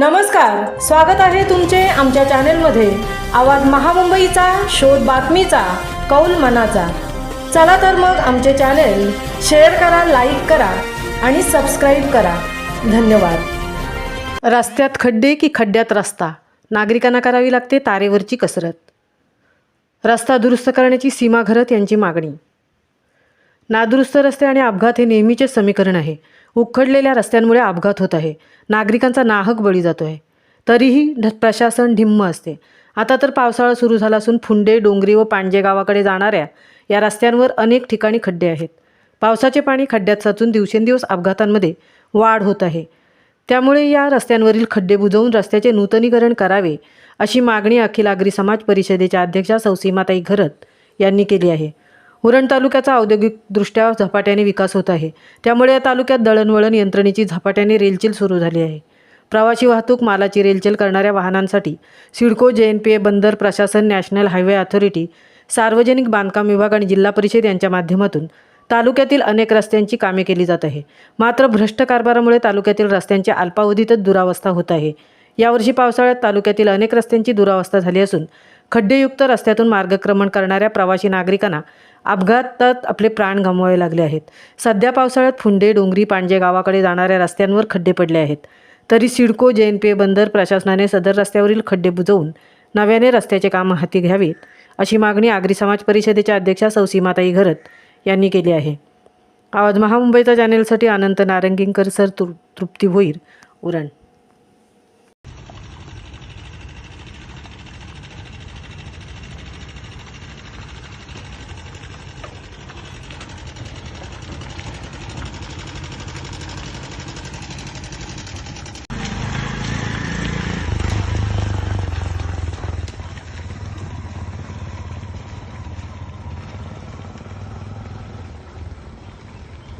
नमस्कार स्वागत आहे तुमचे आमच्या चॅनेलमध्ये. आवाज महामुंबईचा शोध बातमीचा कौल मनाचा. चला तर मग आमचे चॅनेल शेअर करा लाईक करा आणि सबस्क्राईब करा. धन्यवाद. रस्त्यात खड्डे की खड्ड्यात रस्ता? नागरिकांना करावी लागते तारेवरची कसरत. रस्ता दुरुस्त करण्याची सीमा घरत यांची मागणी. नादुरुस्त रस्ते आणि अपघात हे नेहमीचे समीकरण आहे. उखडलेल्या रस्त्यांमुळे अपघात होत आहे. नागरिकांचा नाहक बळी जातो आहे तरीही ढ प्रशासन ढिम्म असते. आता तर पावसाळा सुरू झाला असून फुंडे डोंगरी व पांजे गावाकडे जाणाऱ्या या रस्त्यांवर अनेक ठिकाणी खड्डे आहेत. पावसाचे पाणी खड्ड्यात साचून दिवसेंदिवस अपघातांमध्ये वाढ होत आहे. त्यामुळे या रस्त्यांवरील खड्डे बुजवून रस्त्याचे नूतनीकरण करावे अशी मागणी अखिल आगरी समाज परिषदेच्या अध्यक्षा सौसीमाताई घरत यांनी केली आहे. उरण तालुक्याचा औद्योगिकदृष्ट्या झपाट्याने विकास होत आहे. त्यामुळे या तालुक्यात दळणवळण यंत्रणेची झपाट्याने रेलचेल सुरू झाली आहे. प्रवासी वाहतूक मालाची रेलचेल करणाऱ्या वाहनांसाठी सिडको जे एन पी ए बंदर प्रशासन नॅशनल हायवे अथॉरिटी सार्वजनिक बांधकाम विभाग आणि जिल्हा परिषद यांच्या माध्यमातून तालुक्यातील अनेक रस्त्यांची कामे केली जात आहे. मात्र भ्रष्ट कारभारामुळे तालुक्यातील रस्त्यांची अल्पावधीतच दुरावस्था होत आहे. यावर्षी पावसाळ्यात तालुक्यातील अनेक रस्त्यांची दुरावस्था झाली असून खड्डेयुक्त रस्त्यातून मार्गक्रमण करणाऱ्या प्रवासी नागरिकांना अपघातात आपले प्राण गमवावे लागले आहेत. सध्या पावसाळ्यात फुंडे डोंगरी पांजे गावाकडे जाणाऱ्या रस्त्यांवर खड्डे पडले आहेत. तरी सिडको जे एन पी बंदर प्रशासनाने सदर रस्त्यावरील खड्डे बुजवून नव्याने रस्त्याचे काम हाती घ्यावीत अशी मागणी आगरी समाज परिषदेच्या अध्यक्षा सौसीमाताई घरत यांनी केली आहे. आवाज महामुंबईचा चॅनेलसाठी अनंत नारंगींकर सर तृ तृप्ती भोईर उरण.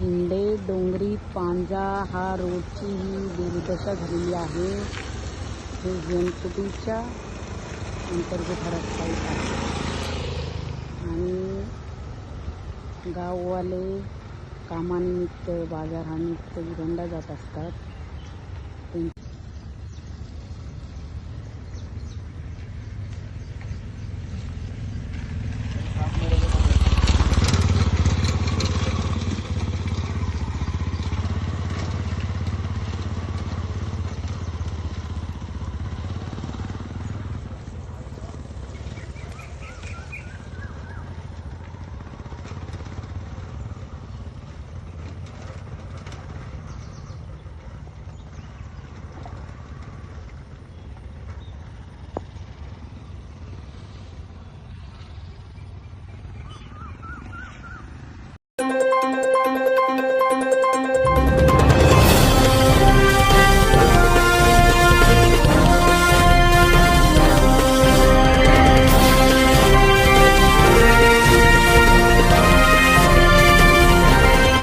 हिंडे डोंगरी पांजा हा रोडची ही दुर्दशा झालेली आहे. हे जनकुटीच्या अंतर्गत हा आहे. आणि गाववाले कामानिमित्त बाजारानिमित्त उरंडा जात असतात. त्यां-